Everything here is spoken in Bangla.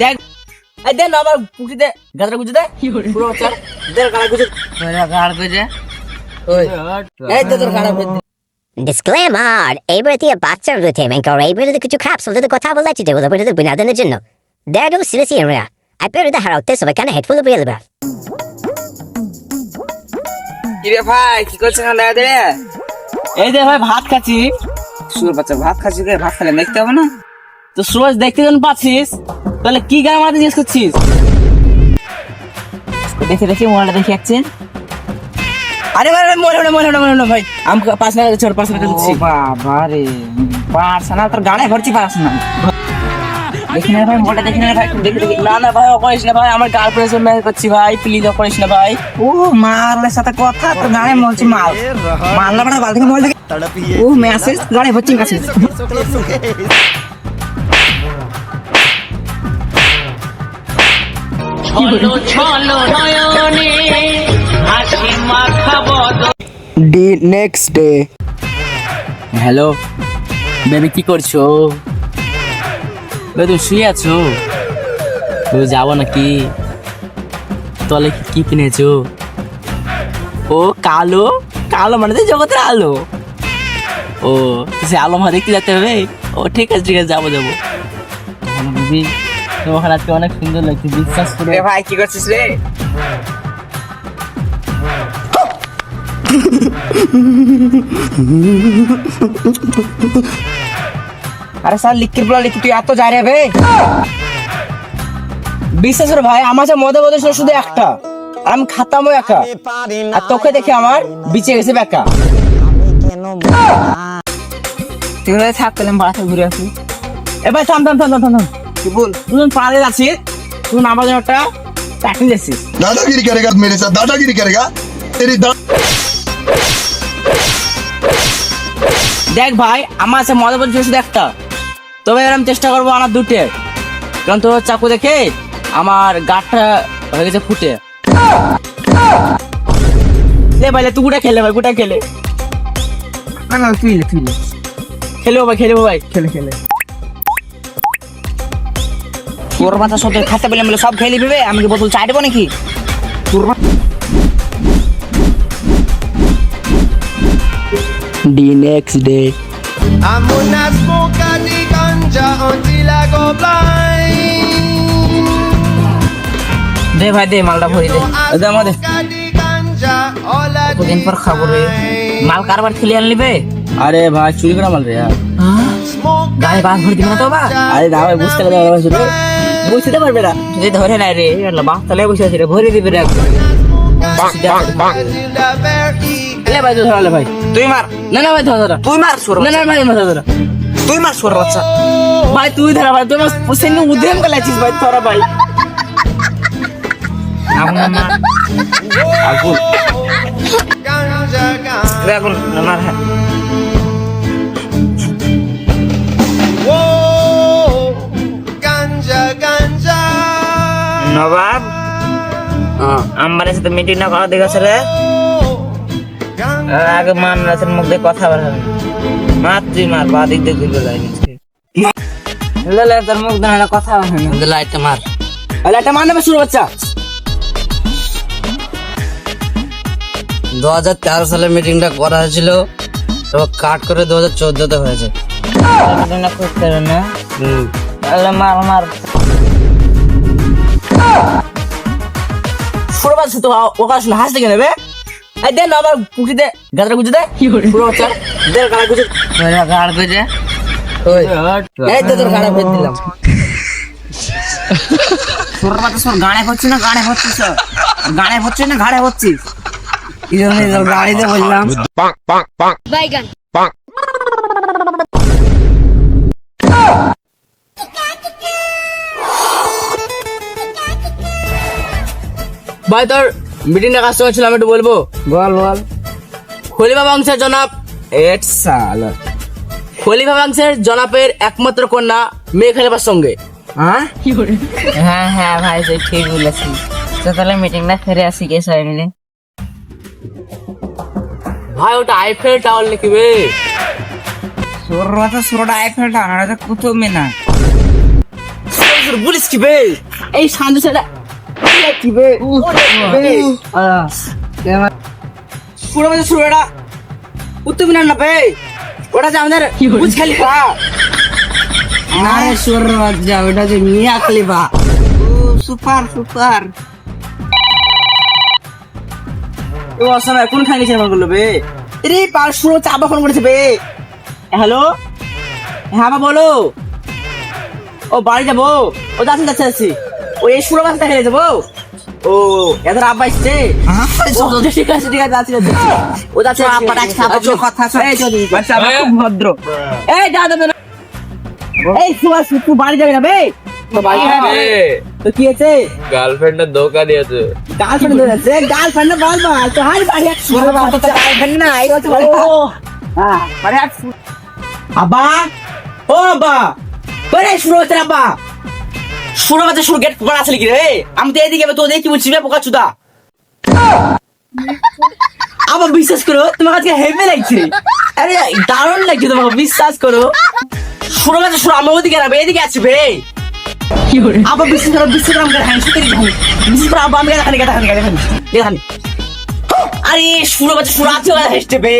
দেখ এই দেন আমার পুকুরিতে গাছটা গুজে দে পুরো বাচ্চা দে। গাড়া গুজে গাড়া গুজে ওই এই দে তোর গাড়া গুজে ডিসক্লেমার এই বাড়িতে বাচ্চার রয়েছে মেঙ্কর এই বাড়িতে কিছু কথা বলা বিনোদনের জন্য। দেয়ার সিরিয়াস এরিয়া আই পেয়ে হারাতে সবাই কেন হেডফুল বেরিয়ে দেবে কি রে ভাই কি করছিস না দাদা এই দে ভাই ভাত খাচ্ছি। সুর বাচ্চা ভাত খাচ্ছি ভাত খেলে দেখতে হবে না? তো সুরজ দেখতে যখন পাচ্ছিস তাহলে কি গান মারাতে জিজ্ঞেস করছিস? দেখে দেখে মোবাইলটা দেখে যাচ্ছে আরে ভাই ভাই মনে মনে মনে মনে ভাই আমাকে পাঁচ মিনিট ছোট পাঁচ মিনিট দিচ্ছি বাবা রে পাঁচ না তোর গানে ভরছি পাঁচ না। দেখি না ভাই মোবাইলটা দেখি না ভাই দেখি দেখি। না না ভাই ও করিস না ভাই আমার গার্লফ্রেন্ড সঙ্গে করছি ভাই প্লিজ ও করিস না ভাই। ও মারলে সাথে কথা গানে বলছি মাল। ও মেসেজ গানে হচ্ছে কাছে the next day hello baby কি করছ? বেবি তুমি শুয়ে আছো? বেবি যাব নাকি? তলে কি- কি কিনেছো? ও কালো? কালো মানে তো জগতের আলো। ও সে আলো মা দেখতে যেতে হবে ও ঠিক আছে ঠিক আছে যাব যাব। ভালো বেবি তোমার আজকে অনেক সুন্দর লাগছে বিশ্বাস করে। ভাই কি করছিস রে? আরে স্যার লিখির বলা লিখি তুই এত যাই রে বিশ্বাস ভাই আমার যে মদে মদে শুধু একটা। আমি খাতাম একা। আর তোকে দেখে আমার বিচে গেছে বেকা। তুই থাক পেলাম বাড়াতে ঘুরে আসি। এবার থাম থাম থাম থাম থাম। কি বল? তুই তুই আমার জন্য একটা যাচ্ছিস দাদাগিরি করেগা মেরে দাদাগিরি করেগা। তেরি দা দেখ ভাই আমার আছে মজা বলছি শুধু একটা। তবে আমি চেষ্টা করব আমার দুটে। কারণ তোর চাকু দেখে আমার গাঠটা হয়ে গেছে ফুটে। লে ভাই লে, তুই গুটা খেলে ভাই? গুটা খেলে? না না তুই তুই লে খেলব ভাই খেলব ভাই। খেলে খেলে। তোর মাথা সব খাতে পেলে মিলে সব খেয়ে নিবি আমি কি বোতল চাই দেবো নাকি? তোর the next day I'm gonna smoke ganja until I go blind. দে ভাই দে মালটা ভরি দে। দে আমাদের। কদিন পর খাব রে। মাল কারবার খেলে আনলি বে? আরে ভাই চুরি করা মাল রে। গায়ে বাস ভরে দিবে না তো বা? আরে না ভাই বুঝতে পারবে না শুধু। বুঝতে পারবে না। যদি ধরে নাই রে বাস তালে বসে আছে রে ভরে দিবে রে ভাই তুই ধরালে ভাই। তুই মার। না না ভাই ধর তুই মার না না ভাই ধর। তুই মার সুর বাচ্চা। ভাই তুই ধরা ভাই তুই আমার সঙ্গে উদ্যম করলাছিস ভাই ধরা ভাই। আগুন আগুন। না হ্যাঁ. নবাব আমার সাথে মিটিং না করা দেখেছে রে. আগে মান রাতের মুখ দিয়ে কথা বলা মার তুই মার বা দিক দিয়ে ঘুরবে লাইন লে তোর মুখ দিয়ে একটা কথা বলা লাইটটা মার। লাইটটা মার নেবে শুরু বাচ্চা। দু হাজার তেরো সালে মিটিংটা করা হয়েছিল এবং কাট করে দু হাজার চোদ্দতে হয়েছে। মিটিংটা করতে হবে না। তাহলে মার মার। শুরু বাচ্চা তো ওকা শুনে হাসতে বে? এই দে না আমার পুকুরিতে গাছটা গুজে দে। পুরো বাচ্চা দে গাড়া গুজে গাড়া গুজে। ওই। এই তো তোর গাড়া ভেদ দিলাম। তোর মাথা সর গাড়ে হচ্ছে না গাড়ে হচ্ছিস গাড়ে হচ্ছে না গাড়ে হচ্ছিস এই জন্য গাড়িতে বললাম। ভাই তোর মিটিংটা কাজ ছিল আমি একটু বলব? বল বল। খলিফা বংশের জনাব এট সাল। খলিফা বংশের জনাবের একমাত্র কন্যা মেয়ে খলিফার সঙ্গে। হ্যাঁ? হ্যাঁ হ্যাঁ ভাই তুই ঠিক বলেছিস তো তাহলে মিটিংটা ফিরে আসি কে সবাই মিলে? ভাই ওটা আইফেল টাওয়ার লিখবে। তোর কথা সুরটা আই ফেলটা আর এটা কত মেনা বলিস কি বে? এই শান্ত ছেলে বে পুরো মানে সুরটা উত্তর মিনার না বে ওটা যে আমাদের খালি আরে সুর ওটা যে মিয়া খলিফা সুপার সুপার ও কোন চেষ্টা করল বে রে শুরু করেছে বে হ্যালো হ্যাঁ মা বলো। ও, বাড়ি যাব। ও যাচ্ছি যাচ্ছি। ও এই শুরু মাসটা খেলে যাব ও এদের আব্বা এসছে। ঠিক আছে ঠিক আছে যাচ্ছি যাচ্ছি ও যাচ্ছে আব্বা ডাকছে আব্বা কথা এই চল। খুব ভদ্র। এই যা না এই সুভাষ তুই বাড়ি যাবে না বে? তো বাড়ি যাবে? তো কি আছে গার্লফ্রেন্ডের ধোকা দিয়েছে গার্লফ্রেন্ড আছে? গার্লফ্রেন্ড না বল বল তো হাই বাড়ি এক শুরু তো গার্লফ্রেন্ড না এই তো হ্যাঁ বাড়ি এক আবা ও আবা বলে শুরু হচ্ছে আবা শুরু হচ্ছে শুরু গেট পোকা আছে কি রে? আমি তো এদিকে তো দেখি বলছি বে পোকা চুদা আবার বিশ্বাস করো তোমার কাছে হেভি লাগছে। আরে দারুণ লাগছে তোমাকে বিশ্বাস করো। শুরু হচ্ছে শুরু আমার ওদিকে না এদিকে আছে বে। আবার বিশ্বাস করো বিশ্বাস করো সত্যি দেখানি। বিশ্বাস করো আবার আমি আরে শুরু শুরু আছে ওরা হেসতে বে।